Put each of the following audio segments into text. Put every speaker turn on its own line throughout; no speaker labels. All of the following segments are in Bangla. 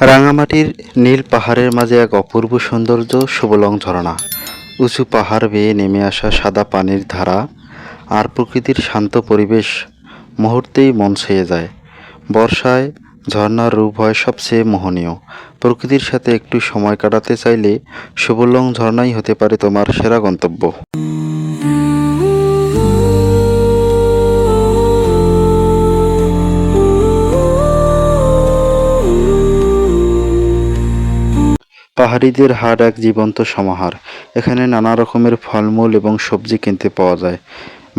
রাঙামাটির নীল পাহাড়ের মাঝে এক অপূর্ব সৌন্দর্য সুবলং ঝরনা। উঁচু পাহাড় বেয়ে নেমে আসা সাদা পানির ধারা আর প্রকৃতির শান্ত পরিবেশ মুহূর্তেই মন ছুঁয়ে যায়। বর্ষায় ঝর্ণার রূপ হয় সবচেয়ে মোহনীয়। প্রকৃতির সাথে একটু সময় কাটাতে চাইলে সুবলং ঝর্ণাই হতে পারে তোমার সেরা গন্তব্য। পাহাড়িদের হাট এক জীবন্ত সমাহার। এখানে নানা রকমের ফলমূল এবং সবজি কিনতে পাওয়া যায়।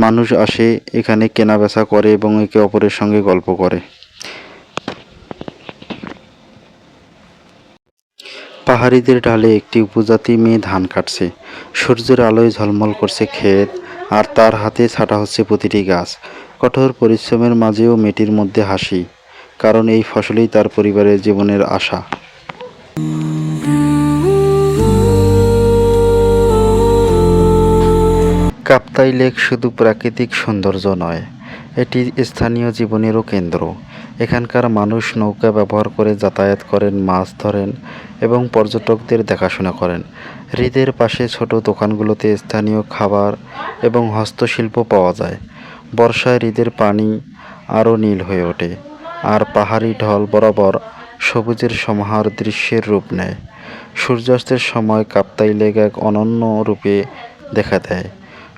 মানুষ আসে, এখানে কেনা বেচা করে এবং একে অপরের সঙ্গে গল্প করে। পাহাড়িদের ঢালে একটি উপজাতি মেয়ে ধান কাটছে। সূর্যের আলোয় ঝলমল করছে ক্ষেত, আর তার হাতে ছাটা হচ্ছে প্রতিটি গাছ। কঠোর পরিশ্রমের মাঝেও মেয়েটির মধ্যে হাসি, কারণ এই ফসলেই তার পরিবারের জীবনের আশা। কাপ্তাই লেক শুধু প্রাকৃতিক সৌন্দর্য নয়, এটি স্থানীয় জীবনেরও কেন্দ্র। এখানকার মানুষ নৌকা ব্যবহার করে যাতায়াত করেন, মাছ ধরেন এবং পর্যটকদের দেখাশোনা করেন। হ্রদের পাশে ছোট দোকানগুলোতে স্থানীয় খাবার এবং হস্তশিল্প পাওয়া যায়। বর্ষায় হ্রদের পানি আরও নীল হয়ে ওঠে আর পাহাড়ি ঢল বরাবর সবুজের সমাহার দৃশ্যের রূপ নেয়। সূর্যাস্তের সময় কাপ্তাই লেক এক অনন্য রূপে দেখা দেয়।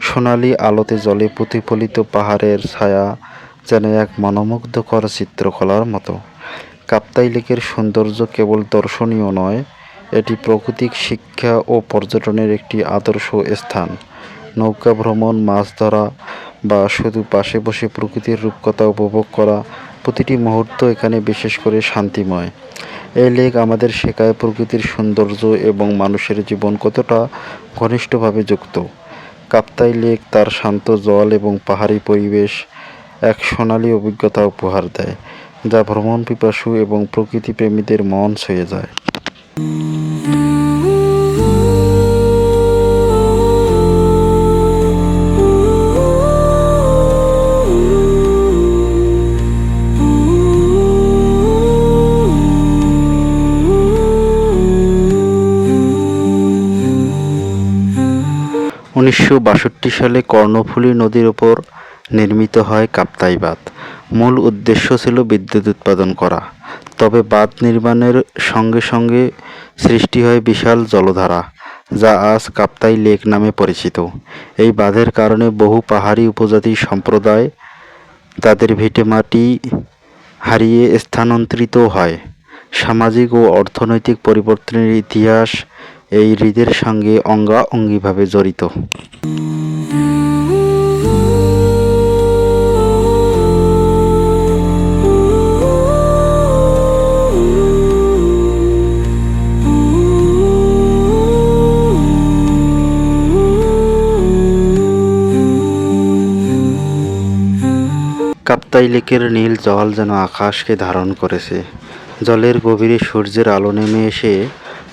সোনালি আলোতে জলে প্রতিফলিত পাহাড়ের ছায়া যেন এক মনোমুগ্ধকর চিত্রকলার মতো। কাপ্তাই লেকের সৌন্দর্য কেবল দর্শনীয় নয়, এটি প্রাকৃতিক শিক্ষা ও পর্যটনের একটি আদর্শ স্থান। নৌকা ভ্রমণ, মাছ ধরা বা শুধু পাশে বসে প্রকৃতির রূপকথা উপভোগ করা প্রতিটি মুহূর্ত এখানে বিশেষ করে শান্তিময়। এই লেক আমাদের শেখায় প্রকৃতির সৌন্দর্য এবং মানুষের জীবন কতটা ঘনিষ্ঠভাবে যুক্ত। কাপ্তাই লেক তার শান্ত জল এবং পাহাড়ি পরিবেশ এক সোনালী অভিজ্ঞতা উপহার দেয়, যা ভ্রমণ পিপাসু এবং প্রকৃতি প্রেমীদের মন ছুঁয়ে যায়। উনিশশো বাষট্টি সালে কর্ণফুলী নদীর ওপর নির্মিত হয় কাপ্তাই বাঁধ। মূল উদ্দেশ্য ছিল বিদ্যুৎ উৎপাদন করা। তবে বাঁধ নির্মাণের সঙ্গে সঙ্গে সৃষ্টি হয় বিশাল জলধারা, যা আজ কাপ্তাই লেক নামে পরিচিত। এই বাঁধের কারণে বহু পাহাড়ি উপজাতি সম্প্রদায় তাদের ভিটেমাটি হারিয়ে স্থানান্তরিত হয়। সামাজিক ও অর্থনৈতিক পরিবর্তনের ইতিহাস এই হ্রদের সঙ্গে অঙ্গাঅঙ্গিভাবে জড়িত। কাপ্তাই লেকের নীল জল যেন আকাশকে ধারণ করেছে। জলের গভীরে সূর্যের আলো নেমে এসে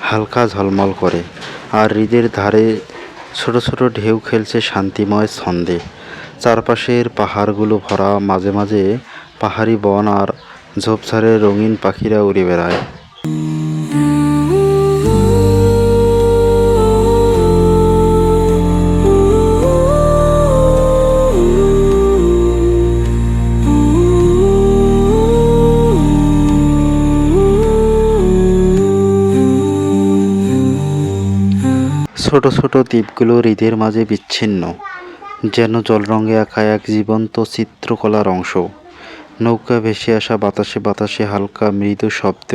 হালকা ঝলমল করে, আর হৃদের ধারে ছোট ছোট ঢেউ খেলছে শান্তিময় ছন্দে। চারপাশের পাহাড়গুলো ভরা, মাঝে মাঝে পাহাড়ি বন আর ঝোপঝাড়ে রঙিন পাখিরা উড়ে বেড়ায়। ছোট ছোট দ্বীপগুলো হৃদের মাঝে বিচ্ছিন্ন, যেন জলরঙে আঁকা এক জীবন্ত চিত্রকলার অংশ। নৌকা ভেসে আসা বাতাসে বাতাসে হালকা মৃদু শব্দ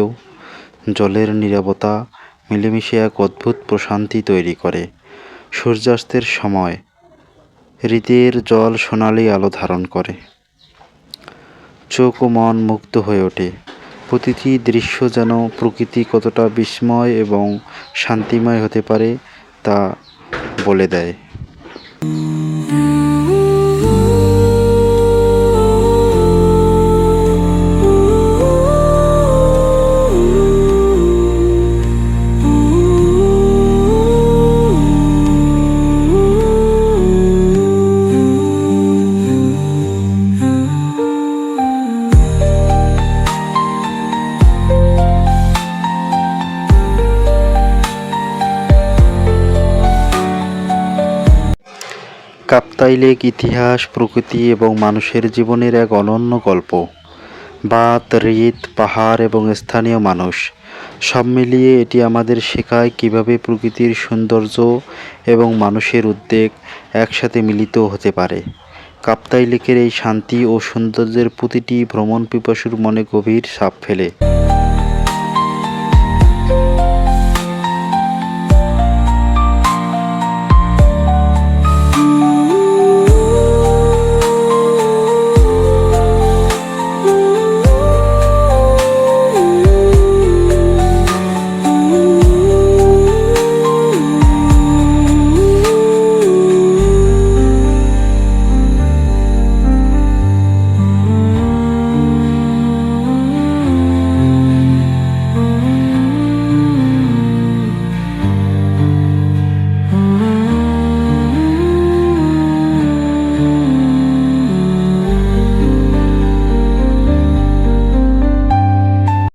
জলের নীরবতা মিলেমিশে এক অদ্ভুত প্রশান্তি তৈরি করে। সূর্যাস্তের সময় হৃদের জল সোনালি আলো ধারণ করে। চোখ ও মন মুগ্ধ হয়ে ওঠে। প্রতিটি দৃশ্য যেন প্রকৃতি কতটা বিস্ময় এবং শান্তিময় হতে পারে তা বলে দেয়। কাপ্তাই লেক ইতিহাস, প্রকৃতি এবং মানুষের জীবনের এক অনন্য গল্প। বাত রিত, পাহাড় এবং স্থানীয় মানুষ, সব মিলিয়ে এটি আমাদের শেখায় কীভাবে প্রকৃতির সৌন্দর্য এবং মানুষের উদ্বেগ একসাথে মিলিত হতে পারে। কাপ্তাই লেকের এই শান্তি ও সৌন্দর্যের প্রতিটি ভ্রমণ পিপাসুর মনে গভীর ছাপ ফেলে।